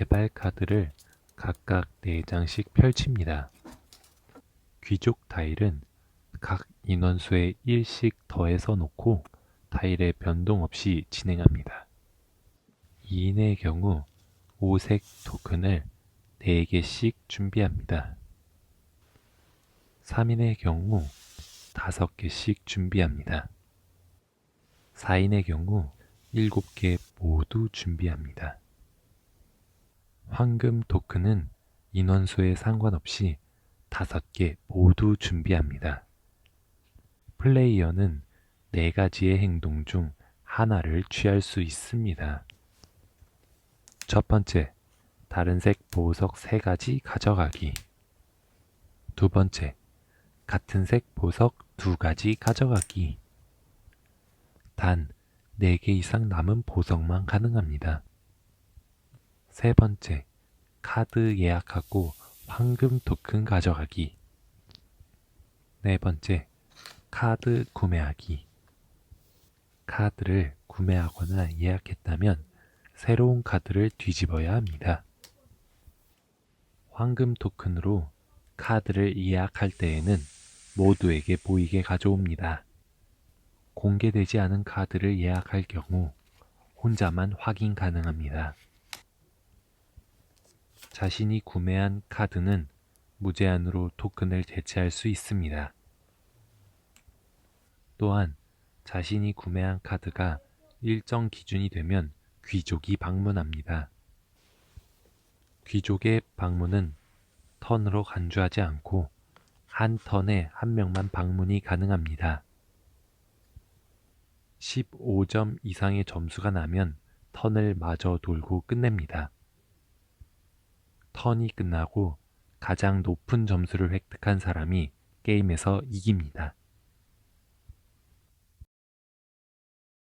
개발 카드를 각각 4장씩 펼칩니다. 귀족 타일은 각 인원수에 1씩 더해서 놓고 타일의 변동 없이 진행합니다. 2인의 경우 5색 토큰을 4개씩 준비합니다. 3인의 경우 5개씩 준비합니다. 4인의 경우 7개 모두 준비합니다. 황금 토큰은 인원수에 상관없이 5개 모두 준비합니다. 플레이어는 4가지의 행동 중 하나를 취할 수 있습니다. 첫 번째, 다른 색 보석 3가지 가져가기. 두 번째, 같은 색 보석 2가지 가져가기. 단 4개 이상 남은 보석만 가능합니다. 세 번째, 카드 예약하고 황금 토큰 가져가기. 네 번째, 카드 구매하기. 카드를 구매하거나 예약했다면 새로운 카드를 뒤집어야 합니다. 황금 토큰으로 카드를 예약할 때에는 모두에게 보이게 가져옵니다. 공개되지 않은 카드를 예약할 경우 혼자만 확인 가능합니다. 자신이 구매한 카드는 무제한으로 토큰을 대체할 수 있습니다. 또한 자신이 구매한 카드가 일정 기준이 되면 귀족이 방문합니다. 귀족의 방문은 턴으로 간주하지 않고 한 턴에 한 명만 방문이 가능합니다. 15점 이상의 점수가 나면 턴을 마저 돌고 끝냅니다. 턴이 끝나고 가장 높은 점수를 획득한 사람이 게임에서 이깁니다.